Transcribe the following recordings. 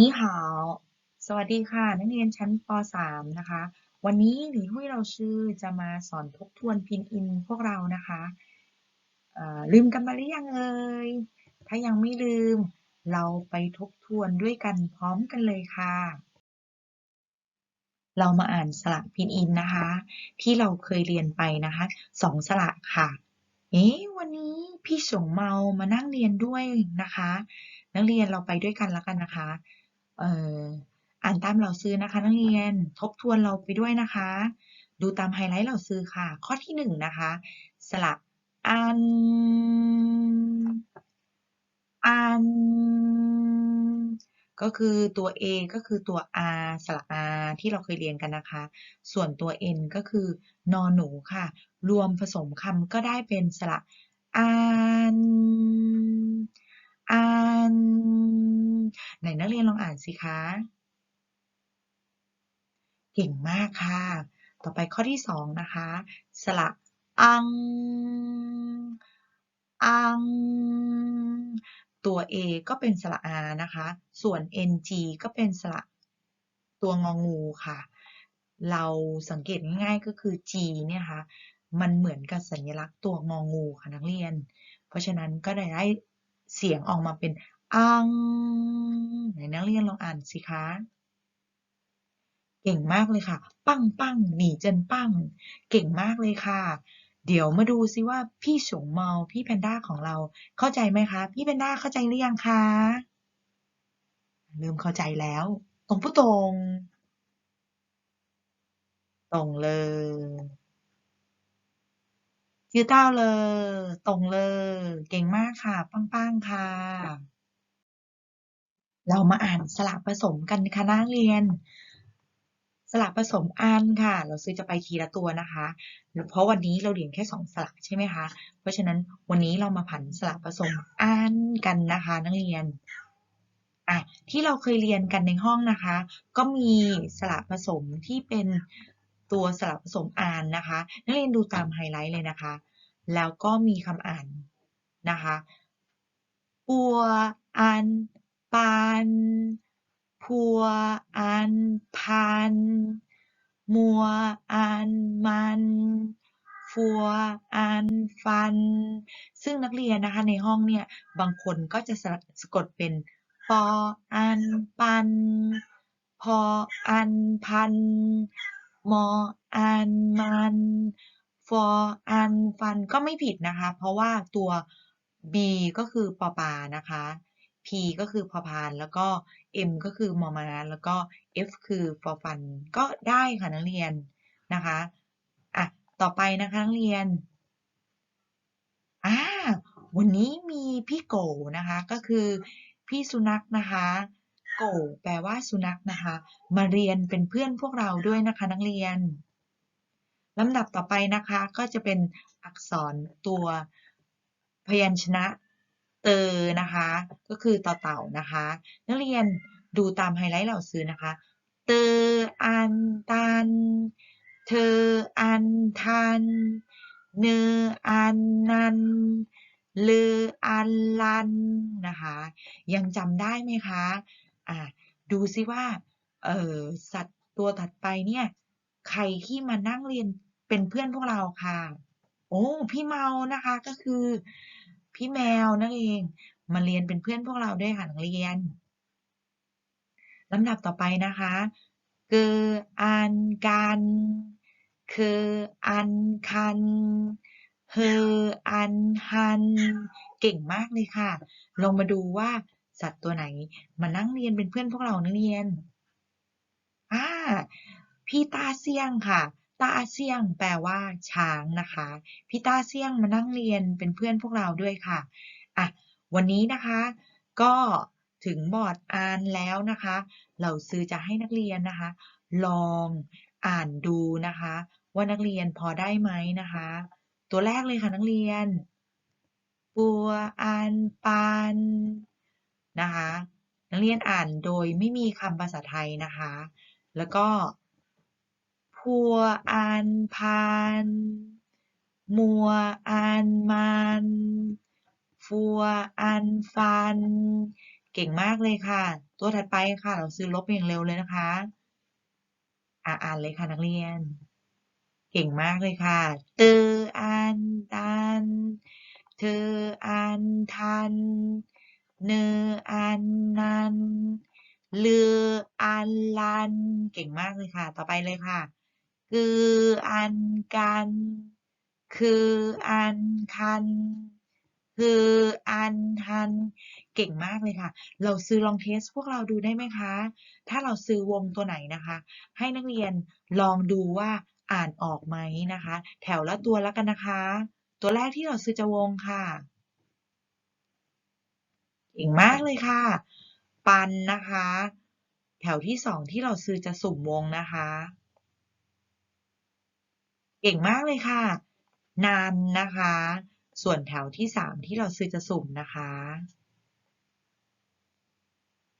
นี่好สวัสดีค่ะ นักเรียนชั้นป .3 นะคะ วันนี้หลีหุ้ยเราชื่อจะมาสอนทบทวนพินอินพวกเรานะคะลืมกันมาหรือยังเอ่ย ถ้ายังไม่ลืม เราไปทบทวนด้วยกันพร้อมกันเลยค่ะ เรามาอ่านสระพินอินนะคะ ที่เราเคยเรียนไปนะคะสองสระค่ะ เอ๊ะวันนี้พี่สงเมามานั่งเรียนด้วยนะคะนักเรียนเราไปด้วยกันแล้วกันนะคะ อ่านตามเหล่าซื้อนะคะนักเรียนทบทวนเราไปด้วยนะคะ ดูตามไฮไลท์เหล่าซื้อค่ะ ข้อที่หนึ่งนะคะสระอัน อัน ก็คือตัว A ก็คือตัว R สระ R ที่เราเคยเรียนกันนะคะ ส่วนตัว N ก็คือนอนหนูค่ะ รวมผสมคำก็ได้เป็นสระอัน อัน ไหนนักเรียนลองอ่านสิคะ เก่งมากค่ะ ต่อไปข้อที่สองนะคะ สระอัง อัง ตัว A ก็เป็นสระ R นะคะ ส่วน NG ก็เป็นสระตัวงองูค่ะ เราสังเกตง่ายๆก็คือ G เนี่ยค่ะ มันเหมือนกับสัญลักษณ์ตัวงองูค่ะนักเรียน เพราะฉะนั้นก็ได้ได้ เสียงออกมาเป็นอังไหนนักเรียนลองอ่านสิคะ เก่งมากเลยค่ะ ปั้งปั้งหนีเจนปั้งเก่งมากเลยค่ะ เดี๋ยวมาดูซิว่าพี่ฉงเมาพี่แพนด้าของเราเข้าใจไหมคะ พี่แพนด้าเข้าใจหรือยังคะเริ่มเข้าใจแล้ว ตรงผู้ตรง ตรงเลย ยืดเต้าเลยตรงเลย เก่งมากค่ะ ปังๆค่ะ เรามาอ่านสระผสมกันค่ะนักเรียนสระผสมอันค่ะ เราซื้อจะไปทีละตัวนะคะ เพราะวันนี้เราเรียนแค่สองสระใช่ไหมคะ เพราะฉะนั้นวันนี้เรามาผันสระผสมอันกันนะคะ นักเรียนอะที่เราเคยเรียนกันในห้องนะคะ ก็มีสระผสมที่เป็นตัวสระผสมอ่านนะคะ นักเรียนดูตามไฮไลท์เลยนะคะ แล้วก็มีคำอ่านนะคะปัวอันปานพัวอันพัน มัวอันมันฟัวอันฟัน ซึ่งนักเรียนนะคะในห้องเนี่ย บางคนก็จะสะกดเป็นปออันปัน พออันพัน มออันมัน ฟออันฟันก็ไม่ผิดนะคะ เพราะว่าตัว B ก็คือปอปานะคะ P ก็คือพอพาน แล้วก็ M ก็คือมอมานแล้วก็ F คือฟอฟันก็ได้ค่ะนักเรียนนะคะอะต่อไปนะคะนักเรียนอ่าวันนี้มีพี่โกนะคะ ก็คือพี่สุนัขนะคะโกแปลว่าสุนัขนะคะ มาเรียนเป็นเพื่อนพวกเราด้วยนะคะนักเรียน ลำดับต่อไปนะคะก็จะเป็นอักษรตัวพยัญชนะเตอนะคะก็คือต่อเต่านะคะนักเรียนดูตามไฮไลท์เหล่าซื้อนะคะเตออันตันเธออันทันเนออันนันเลออันลันนะคะยังจำได้ไหมคะอ่าดูซิว่าเออสัตว์ตัวถัดไปเนี่ยใครที่มานั่งเรียน เป็นเพื่อนพวกเราค่ะ โอ้พี่เมานะคะก็คือพี่แมวนั่นเองมาเรียนเป็นเพื่อนพวกเราด้วยค่ะนักเรียนลำดับต่อไปนะคะเกออันกันคืออันคันเฮออันฮัน เก่งมากเลยค่ะ ลองมาดูว่าสัตว์ตัวไหนมานั่งเรียนเป็นเพื่อนพวกเรานักเรียนอ่าพี่ตาเซียงค่ะ ตาเซียงแปลว่า ช้างนะคะ พี่ตาเซียงมานั่งเรียนเป็นเพื่อนพวกเราด้วยค่ะอะวันนี้นะคะ ก็ถึงบอร์ดอ่านแล้วนะคะ เราซื้อจะให้นักเรียนนะคะ ลองอ่านดูนะคะ ว่านักเรียนพอได้ไหมนะคะ ตัวแรกเลยค่ะนักเรียน ปัวอันปันนะคะ นักเรียนอ่านโดยไม่มีคำภาษาไทยนะคะ แล้วก็ พัวอันพันมัวอันมันฟัวอันฟัน เก่งมากเลยค่ะ ตัวถัดไปค่ะ เราซื้อลบอย่างเร็วเลยนะคะ อ่าอ่านเลยค่ะนักเรียน เก่งมากเลยค่ะเตออันตันเธออันทัน เนออันนันเลืออันลัน เก่งมากเลยค่ะ ต่อไปเลยค่ะ คืออันกัน คืออันคัน คืออันทัน เก่งมากเลยค่ะ เราซื้อลองเทสพวกเราดูได้ไหมคะ ถ้าเราซื้อวงตัวไหนนะคะ ให้นักเรียนลองดูว่าอ่านออกไหมนะคะ แถวละตัวแล้วกันนะคะ ตัวแรกที่เราซื้อจะวงค่ะ เก่งมากเลยค่ะ ปันนะคะ แถวที่สองที่เราซื้อจะสุ่มวงนะคะ เก่งมากเลยค่ะ นานนะคะ ส่วนแถวที่สามที่เราซื้อจะสุ่มนะคะ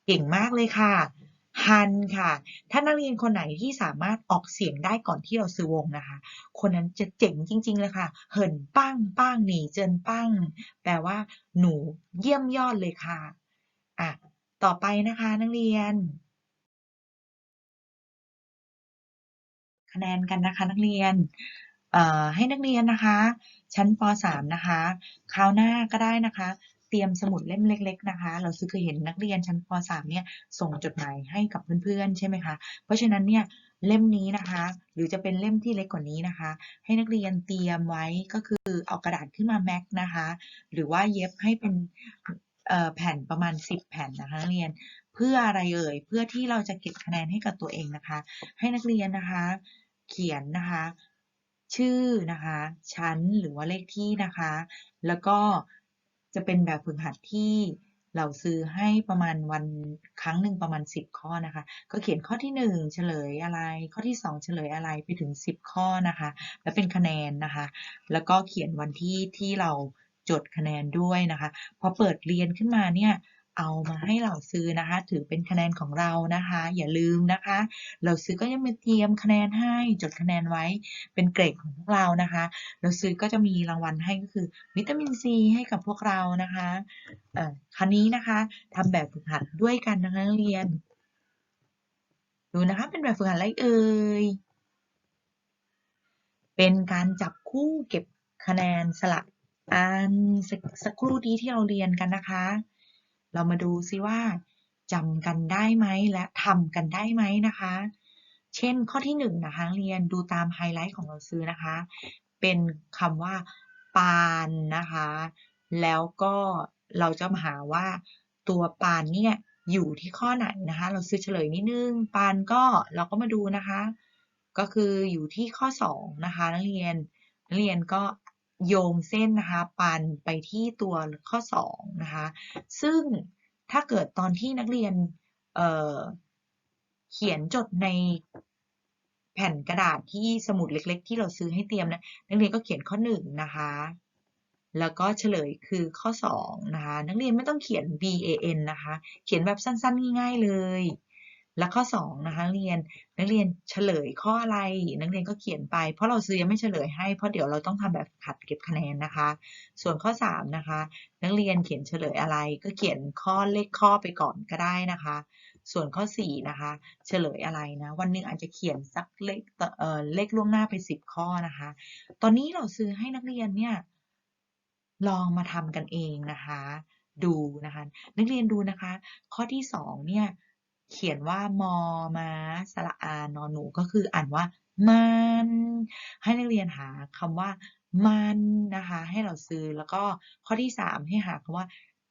เก่งมากเลยค่ะฮันค่ะ ถ้านักเรียนคนไหนที่สามารถออกเสียงได้ก่อนที่เราซื้อวงนะคะ คนนั้นจะเจ๋งจริง ๆ เลยค่ะ เหินปั้งปั้งหนีเจินปั้ง แปลว่า หนูเยี่ยมยอดเลยค่ะ อะ ต่อไปนะคะนักเรียน คะแนนกันนะคะนักเรียนให้นักเรียนนะคะ ชั้นป .3 นะคะคราวหน้าก็ได้นะคะ เตรียมสมุดเล่มเล็ก ๆ นะคะ เราซื้อเคยเห็นนักเรียนชั้นป .3 เนี่ยส่งจดหมายให้กับเพื่อนๆใช่ไหมคะเพราะฉะนั้นเนี่ยเล่มนี้นะคะ หรือจะเป็นเล่มที่เล็กกว่านี้นะคะ ให้นักเรียนเตรียมไว้ก็คือเอากระดาษขึ้นมาแม็กนะคะ หรือว่าเย็บให้เป็นแผ่นประมาณ 10 แผ่นนะคะนักเรียนเพื่ออะไรเอ่ยเพื่อที่เราจะเก็บคะแนนให้กับตัวเองนะคะ ให้นักเรียนนะคะ เขียนนะคะ ชื่อนะคะ ชั้นหรือว่าเลขที่นะคะ แล้วก็จะเป็นแบบฝึกหัดที่เราซื้อให้ประมาณวันครั้งหนึ่งประมาณ 10 ข้อนะคะ ก็เขียนข้อที่ 1 เฉลยอะไร ข้อที่ 2 เฉลยอะไรไปถึง 10 ข้อนะคะ แล้วเป็นคะแนนนะคะ แล้วก็เขียนวันที่ที่เราจดคะแนนด้วยนะคะ พอเปิดเรียนขึ้นมาเนี่ย เอามาให้เราซื้อนะคะ ถือเป็นคะแนนของเรานะคะ อย่าลืมนะคะ เราซื้อก็ยังมาเตรียมคะแนนให้จดคะแนนไว้เป็นเกรดของพวกเรานะคะ เราซื้อก็จะมีรางวัลให้ก็คือ วิตามินซีให้กับพวกเรานะคะเอ่อคราวนี้นะคะทำแบบฝึกหัดด้วยกันนะคะนักเรียน ดูนะคะเป็นแบบฝึกหัดอะไรเอ่ยเป็นการจับคู่เก็บคะแนนสลับอันสักสักครู่นี้ที่เราเรียนกันนะคะ เรามาดูซิว่าจำกันได้ไหมและทำกันได้ไหมนะคะ เช่นข้อที่หนึ่งนะคะนักเรียนดูตามไฮไลท์ของเราซื้อนะคะ เป็นคำว่า ปานนะคะ แล้วก็เราจะมาหาว่าตัวปานเนี่ยอยู่ที่ข้อไหนนะคะ เราซื้อเฉลยนิดนึง ปานก็เราก็มาดูนะคะ ก็คืออยู่ที่ข้อสองนะคะ นักเรียนนักเรียนก็ โยงเส้นนะคะปันไปที่ตัวข้อสองนะคะซึ่งถ้าเกิดตอนที่นักเรียนเเขียนจดในแผ่นกระดาษที่สมุดเล็ก ๆ ที่เราซื้อให้เตรียมนะนักเรียนก็เขียนข้อหนึ่งนะคะแล้วก็เฉลยคือข้อสองนะคะนักเรียนไม่ต้องเขียน B A N นะคะ เขียนแบบสั้นๆ ง่าย ๆ เลย และข้อสองนะคะเรียนนักเรียนเฉลยข้ออะไร นักเรียนก็เขียนไป เพราะเราซื้อยังไม่เฉลยให้เพราะเดี๋ยวเราต้องทำแบบขัดเก็บคะแนนนะคะ ส่วนข้อสามนะคะนักเรียนเขียนเฉลยอะไร ก็เขียนข้อเลขข้อไปก่อนก็ได้นะคะ ส่วนข้อสี่นะคะเฉลยอะไรนะวันหนึ่งอาจจะเขียนสักเลขเอ่อเลขล่วงหน้าไปสิบข้อนะคะ ตอนนี้เราซื้อให้นักเรียนเนี่ยลองมาทำกันเองนะคะ ดูนะคะ นักเรียนดูนะคะ ข้อที่สองเนี่ย เขียนว่ามอมาสระอานอนหนูก็คืออ่านว่ามัน ให้นักเรียนหาคำว่ามันนะคะ ให้เราซื้อแล้วก็ข้อที่สามให้หาคำว่า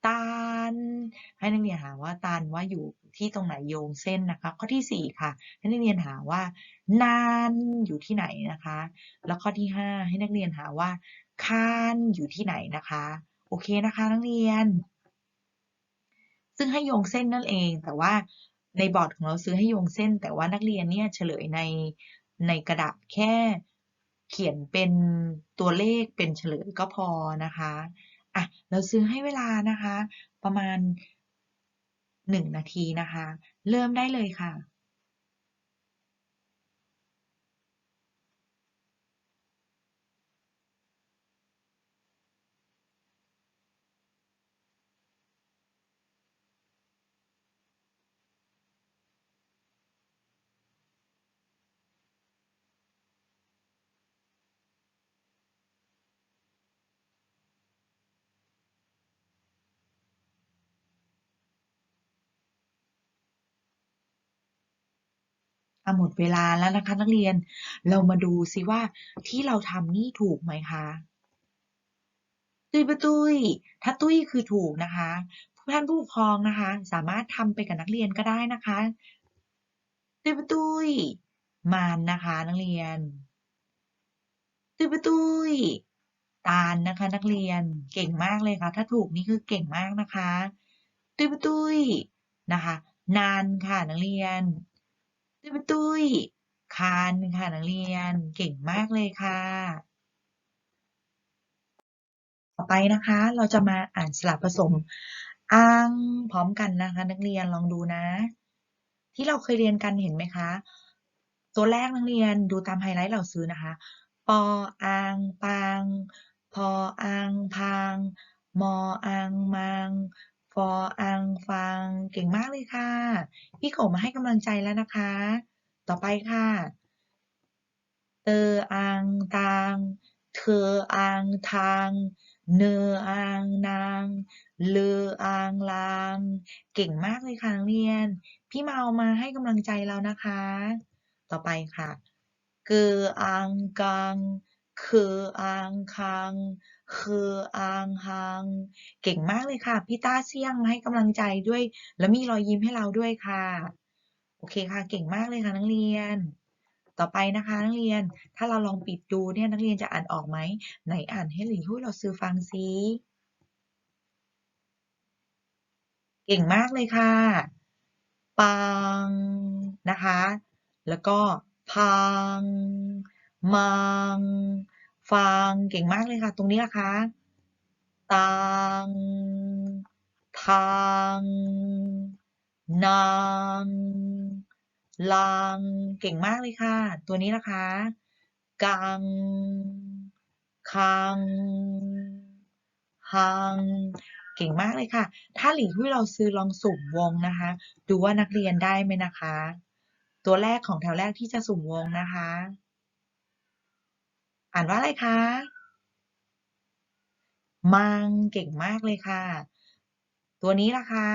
ตาลให้นักเรียนหาว่าตาลว่าอยู่ที่ตรงไหนโยงเส้นนะคะ ข้อที่สี่ค่ะ ให้นักเรียนหาว่านานอยู่ที่ไหนนะคะ แล้วข้อที่ห้าให้นักเรียนหาว่าคานอยู่ที่ไหนนะคะ โอเคนะคะนักเรียน ซึ่งให้โยงเส้นนั่นเองแต่ว่า ในบอร์ดของเราซื้อให้โยงเส้น แต่ว่านักเรียนเนี่ยเฉลยในในกระดาษแค่เขียนเป็นตัวเลขเป็นเฉลยก็พอนะคะอะเราซื้อให้เวลานะคะ ประมาณหนึ่งนาทีนะคะ เริ่มได้เลยค่ะ อะหมดเวลาแล้วนะคะ นักเรียน เรามาดูซิว่าที่เราทำนี่ถูกไหมคะ ตุ้ยปะตุ้ย ถ้าตุ้ยคือถูกนะคะท่านผู้ปกครองนะคะ สามารถทำไปกับนักเรียนก็ได้นะคะ ตุ้ยปะตุ้ย มานนะคะ นักเรียน ตุ้ยปะตุ้ย ตาลนะคะ นักเรียน เก่งมากเลยค่ะ ถ้าถูกนี่คือเก่งมากนะคะ ตุ้ยปะตุ้ยนะคะ นานค่ะนักเรียน ตุ้ยปตุ้ยคานค่ะนักเรียนเก่งมากเลยค่ะ ต่อไปนะคะเราจะมาอ่านสลับผสมอังพร้อมกันนะคะ นักเรียนลองดูนะ ที่เราเคยเรียนกันเห็นไหมคะ ตัวแรกนักเรียนดูตามไฮไลท์เราซื้อนะคะ ปออังปังพออังพังมออังมัง ฟออังฟัง เก่งมากเลยค่ะ พี่โกมาให้กำลังใจแล้วนะคะ ต่อไปค่ะ เตออังตังเธออังทางเนออังนางเลออังลาง เก่งมากเลยค่ะนักเรียน พี่เมามาให้กำลังใจเรานะคะ ต่อไปค่ะ เกออังกังเคออังคัง คืออังฮัง เก่งมากเลยค่ะพี่ต้าเสี่ยงมาให้กำลังใจด้วย แล้วมีรอยยิ้มให้เราด้วยค่ะ โอเคค่ะ เก่งมากเลยค่ะนักเรียน ต่อไปนะคะนักเรียน ถ้าเราลองปิดดูเนี่ยนักเรียนจะอ่านออกไหมไหนอ่านให้หลินหุ้ยเราซื้อฟังซิเก่งมากเลยค่ะ ปังนะคะ แล้วก็พัง มัง ฟังเก่งมากเลยค่ะ ตรงนี้นะคะตังทังนางลังเก่งมากเลยค่ะ ตัวนี้นะคะกังคังฮังเก่งมากเลยค่ะ ถ้าหลีที่เราซื้อลองสุ่มวงนะคะ ดูว่านักเรียนได้ไหมนะคะ ตัวแรกของแถวแรกที่จะสุ่มวงนะคะ อ่านว่าอะไรคะ มังเก่งมากเลยค่ะ ตัวนี้ล่ะคะ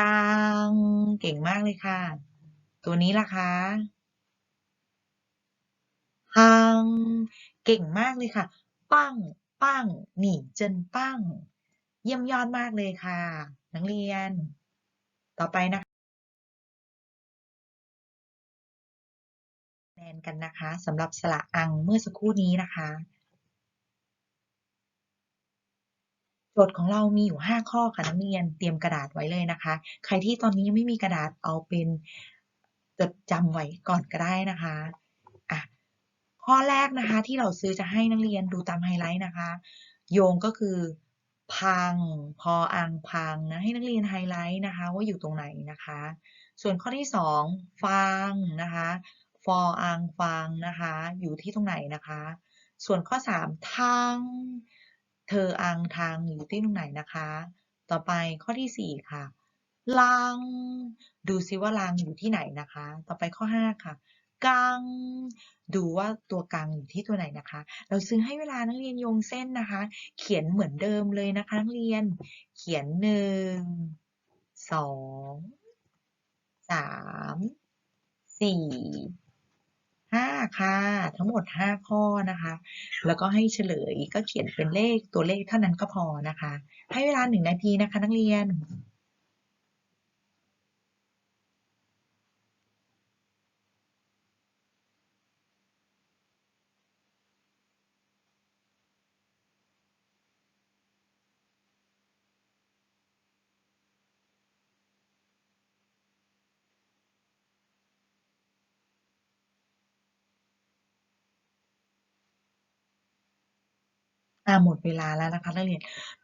ตังเก่งมากเลยค่ะ ตัวนี้ล่ะคะฮังเก่งมากเลยค่ะ ปั้งปั้งหนีเจนปั้งเยี่ยมยอดมากเลยค่ะ นักเรียน ต่อไปนะคะ นนกันนะคะสำหรับสระอังเมื่อสักครู่นี้นะคะ โจทย์ของเรามีอยู่ 5 ข้อค่ะนักเรียนเตรียมกระดาษไว้เลยนะคะ ใครที่ตอนนี้ยังไม่มีกระดาษเอาเป็นจดจำไว้ก่อนก็ได้นะคะอะข้อแรกนะคะที่เราซื้อจะให้นักเรียนดูตามไฮไลท์นะคะ โยงก็คือพัง พออังพังนะให้นักเรียนไฮไลท์นะคะ ว่าอยู่ตรงไหนนะคะ ส่วนข้อที่ 2 ฟังนะคะ ฟออังฟังนะคะ อยู่ที่ตรงไหนนะคะ ส่วนข้อ 3ทังเธออังทางอยู่ที่ตรงไหนนะคะ ต่อไปข้อที่ 4 ค่ะลังดูซิว่าลังอยู่ที่ไหนนะคะ ต่อไปข้อ 5 ค่ะกังดูว่าตัวกังอยู่ที่ตัวไหนนะคะ เราซื้อให้เวลานักเรียนโยงเส้นนะคะ เขียนเหมือนเดิมเลยนะคะนักเรียน เขียนหนึ่งสองสามสี่ ห้าค่ะ ทั้งหมดห้าข้อนะคะ แล้วก็ให้เฉลยก็เขียนเป็นเลขตัวเลขเท่านั้นก็พอนะคะ ให้เวลาหนึ่งนาทีนะคะนักเรียน อ่าหมดเวลาแล้วนะคะนักเรียน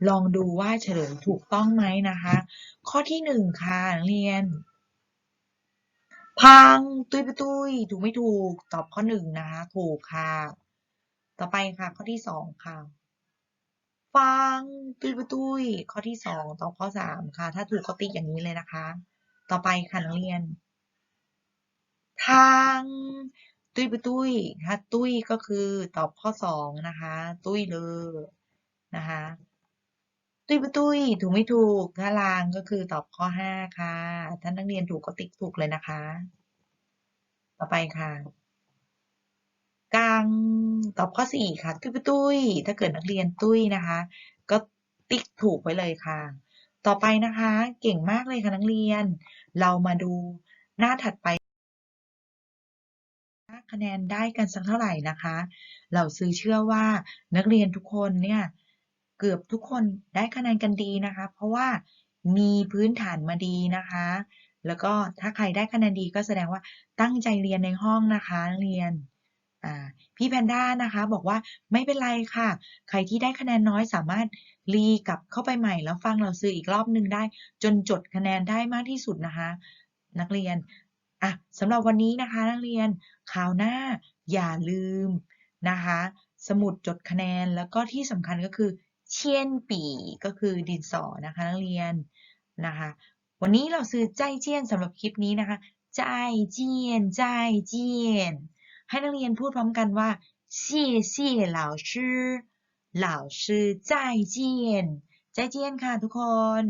ลองดูว่าเฉลยถูกต้องไหมนะคะ ข้อที่หนึ่งค่ะนักเรียน พังตุยปตุยถูกไม่ถูกตอบข้อหนึ่งนะคะถูกค่ะ ต่อไปค่ะข้อที่สองค่ะ ฟังตุยปตุยข้อที่สองตอบข้อสามค่ะ ถ้าถูกก็ติ๊กอย่างนี้เลยนะคะ ต่อไปค่ะนักเรียน ทาง ตุ้ยปตุ้ยถ้าตุ้ยก็คือตอบข้อสองนะคะ ตุ้ยเลยนะคะ ตุ้ตุ้ยปุตุ้ยถูกไม่ถูกถ้าลางก็คือตอบข้อห้าค่ะถ้านักเรียนถูกก็ติ๊กถูกเลยนะคะ ต่อไปค่ะกลางตอบข้อสี่ค่ะ ตุ้ยปุตุ้ย ถ้าเกิดนักเรียนตุ้ยนะคะ ก็ติ๊กถูกไว้เลยค่ะ ต่อไปนะคะ เก่งมากเลยค่ะนักเรียน เรามาดูหน้าถัดไป คะแนนได้กันสักเท่าไหร่นะคะ เราซื้อเชื่อว่านักเรียนทุกคนเนี่ยเกือบทุกคนได้คะแนนกันดีนะคะ เพราะว่ามีพื้นฐานมาดีนะคะ แล้วก็ถ้าใครได้คะแนนดีก็แสดงว่าตั้งใจเรียนในห้องนะคะเรียนพี่แพนด้านะคะบอกว่าไม่เป็นไรค่ะ ใครที่ได้คะแนนน้อยสามารถรีกลับเข้าไปใหม่แล้วฟังเราซื้ออีกรอบหนึ่งได้ จนจดคะแนนได้มากที่สุดนะคะ นักเรียน อ่ะสำหรับวันนี้นะคะ นักเรียนคราวหน้าอย่าลืมนะคะ สมุดจดคะแนนแล้วก็ที่สำคัญก็คือเชียนปีก็คือดินสอนะคะนักเรียนนะคะ วันนี้เราซื้อใจเจียนสำหรับคลิปนี้นะคะใจเจียนใจเจียน ให้นักเรียนพูดพร้อมกันว่า谢谢老师老师再见ใจเจียนค่ะทุกคน